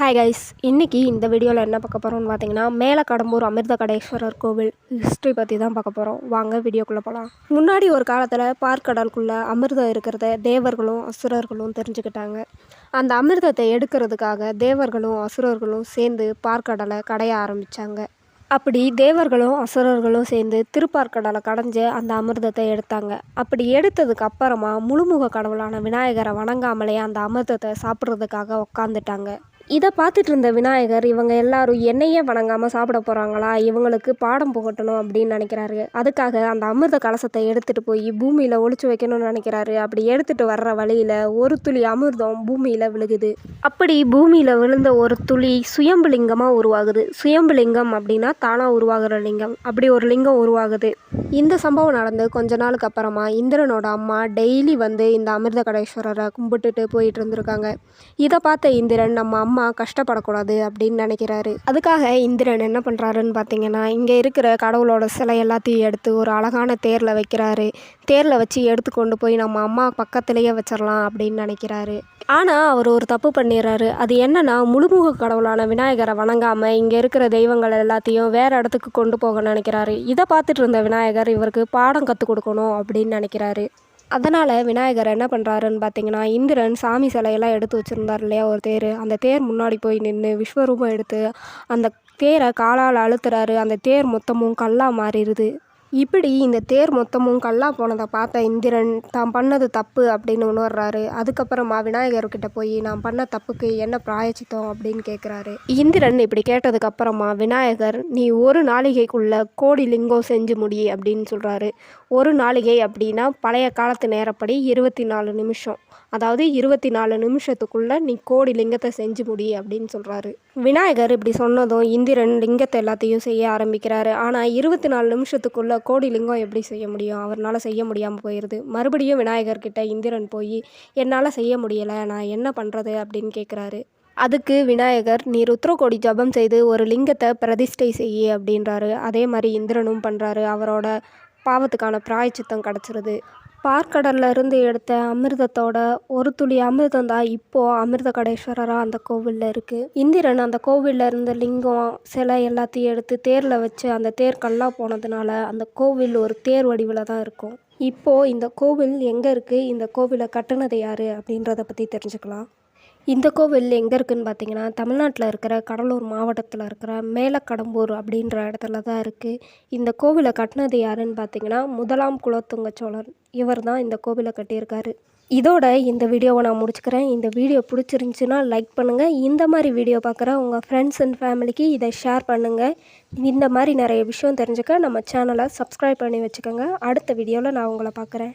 Hi guys இன்றைக்கி இந்த வீடியோவில் என்ன பார்க்க போகிறோம்னு பார்த்தீங்கன்னா மேலே கடம்பூர் அமிர்த கடேஸ்வரர் கோவில் ஹிஸ்ட்ரி பற்றி தான் பார்க்க போகிறோம் வாங்க வீடியோக்குள்ளே போகலாம் முன்னாடி ஒரு காலத்தில் பார்க்கடலுக்குள்ளே அமிர்தம் இருக்கிறத தேவர்களும் அசுரர்களும் தெரிஞ்சுக்கிட்டாங்க. அந்த அமிர்தத்தை எடுக்கிறதுக்காக தேவர்களும் அசுரர்களும் சேர்ந்து பார்க்கடலை கடைய ஆரம்பித்தாங்க அப்படி தேவர்களும் அசுரர்களும் சேர்ந்து திருப்பார்க்கடலை கடைஞ்சு அந்த அமிர்தத்தை எடுத்தாங்க. அப்படி எடுத்ததுக்கு அப்புறமா முழுமுக கடவுளான விநாயகரை வணங்காமலே அந்த அமிர்தத்தை சாப்பிட்றதுக்காக உக்காந்துட்டாங்க. இதை பார்த்துட்டு இருந்த விநாயகர் இவங்க எல்லாரும் என்னையே வணங்காமல் சாப்பிட போகிறாங்களா இவங்களுக்கு பாடம் புகட்டணும் அப்படின்னு நினைக்கிறாரு. அதுக்காக அந்த அமிர்த கலசத்தை எடுத்துகிட்டு போய் பூமியில் ஒழிச்சு வைக்கணும்னு நினைக்கிறாரு. அப்படி எடுத்துகிட்டு வர்ற வழியில் ஒரு துளி அமிர்தம் பூமியில் விழுகுது. அப்படி பூமியில் விழுந்த ஒரு துளி சுயம்புலிங்கமாக உருவாகுது. சுயம்புலிங்கம் அப்படின்னா தானாக உருவாகிற லிங்கம். அப்படி ஒரு லிங்கம் உருவாகுது. இந்த சம்பவம் நடந்து கொஞ்ச நாளுக்கு அப்புறமா இந்திரனோட அம்மா டெய்லி வந்து இந்த அமிர்த கடேஸ்வரரை கும்பிட்டுட்டு போயிட்டு இருந்திருக்காங்க. இதை பார்த்த இந்திரன் நம்ம அம்மா அம்மா கஷ்டப்படக்கூடாது அப்படின்னு நினைக்கிறாரு. அதுக்காக இந்திரன் என்ன பண்ணுறாருன்னு பார்த்தீங்கன்னா இங்கே இருக்கிற கடவுளோட சிலை எல்லாத்தையும் எடுத்து ஒரு அழகான தேரில் வைக்கிறாரு. தேரில் வச்சு எடுத்து கொண்டு போய் நம்ம அம்மா பக்கத்துலேயே வச்சிடலாம் அப்படின்னு நினைக்கிறாரு. ஆனால் அவர் ஒரு தப்பு பண்ணிடுறாரு. அது என்னன்னா முழுமுக கடவுளான விநாயகரை வணங்காமல் இங்கே இருக்கிற தெய்வங்கள் எல்லாத்தையும் வேறு இடத்துக்கு கொண்டு போக நினைக்கிறாரு. இதை பார்த்துட்டு இருந்த விநாயகர் இவருக்கு பாடம் கற்றுக் கொடுக்கணும் அப்படின்னு நினைக்கிறாரு. அதனால் விநாயகர் என்ன பண்ணுறாருன்னு பார்த்தீங்கன்னா இந்திரன் சாமி சிலையெல்லாம் எடுத்து வச்சுருந்தார் இல்லையா ஒரு தேர். அந்த தேர் முன்னாடி போய் நின்று விஸ்வரூபம் எடுத்து அந்த தேரை காலால் அழுத்துறாரு. அந்த தேர் மொத்தமும் கல்லாக மாறிடுது. இப்படி இந்த தேர் மொத்தமும் கல்லாக போனதை பார்த்த இந்திரன் தான் பண்ணது தப்பு அப்படின்னு உணர்றாரு. அதுக்கப்புறமா விநாயகர்கிட்ட போய் நான் பண்ண தப்புக்கு என்ன பிராயச்சித்தோம்? அப்படின்னு கேட்குறாரு இந்திரன் இப்படி கேட்டதுக்கப்புறமா விநாயகர் நீ ஒரு நாளிகைக்குள்ள கோடி லிங்கம் செஞ்சு முடி அப்படின்னு சொல்கிறாரு ஒரு நாளிகை அப்படின்னா பழைய காலத்து நேரப்படி இருபத்தி நாலு நிமிஷம். அதாவது இருபத்தி நாலு நிமிஷத்துக்குள்ளே நீ கோடி லிங்கத்தை செஞ்சு முடி அப்படின்னு சொல்கிறாரு விநாயகர் இப்படி சொன்னதும் இந்திரன் லிங்கத்தை எல்லாத்தையும் செய்ய ஆரம்பிக்கிறாரு. ஆனால் இருபத்தி நாலு நிமிஷத்துக்குள்ளே கோடி லிங்கம் எப்படி செய்ய முடியும்? அவரால் செய்ய முடியாமல் போயிடுது மறுபடியும் விநாயகர்கிட்ட இந்திரன் போய் என்னால் செய்ய முடியலை. நான் என்ன பண்ணுறது அப்படின்னு கேட்குறாரு அதுக்கு விநாயகர் நீ ருத்ரகோடி ஜபம் செய்து ஒரு லிங்கத்தை பிரதிஷ்டை செய்ய அப்படின்றாரு. அதே மாதிரி இந்திரனும் பண்ணுறாரு அவரோட பாவத்துக்கான பிராயச்சித்தம் கிடச்சிருது. பார்க்கடல்ல இருந்து எடுத்த அமிர்தத்தோட ஒரு துளி அமிர்தம் தான் இப்போது அமிர்த கடேஸ்வரராக அந்த கோவிலில் இருக்குது இந்திரன் அந்த கோவிலில் இருந்த லிங்கம் சிலை எல்லாத்தையும் எடுத்து தேரில் வச்சு அந்த தேர் கல்லாக போனதுனால அந்த கோவில் ஒரு தேர் வடிவில் தான் இருக்கும். இப்போது இந்த கோவில் எங்கே இருக்குது இந்த கோவிலை கட்டினது யார்? அப்படின்றத பற்றி தெரிஞ்சுக்கலாம். இந்த கோவில் எங்கே இருக்குதுன்னு பார்த்தீங்கன்னா தமிழ்நாட்டில் இருக்கிற கடலூர் மாவட்டத்தில் இருக்கிற மேலக்கடம்பூர் அப்படின்ற இடத்துல தான் இருக்குது இந்த கோவிலை கட்டினது யாருன்னு பார்த்தீங்கன்னா முதலாம் குலத்துங்க சோழன். இவர் தான் இந்த கோவிலை கட்டியிருக்காரு. இதோட இந்த வீடியோவை நான் முடிச்சுக்கிறேன். இந்த வீடியோ பிடிச்சிருந்துச்சின்னா லைக் பண்ணுங்கள் இந்த மாதிரி வீடியோ பார்க்குற உங்கள் ஃப்ரெண்ட்ஸ் அண்ட் ஃபேமிலிக்கு இதை ஷேர் பண்ணுங்கள் இந்த மாதிரி நிறைய விஷயம் தெரிஞ்சுக்க நம்ம சேனலை சப்ஸ்கிரைப் பண்ணி வச்சுக்கோங்க. அடுத்த வீடியோவில் நான் உங்களை பார்க்குறேன்.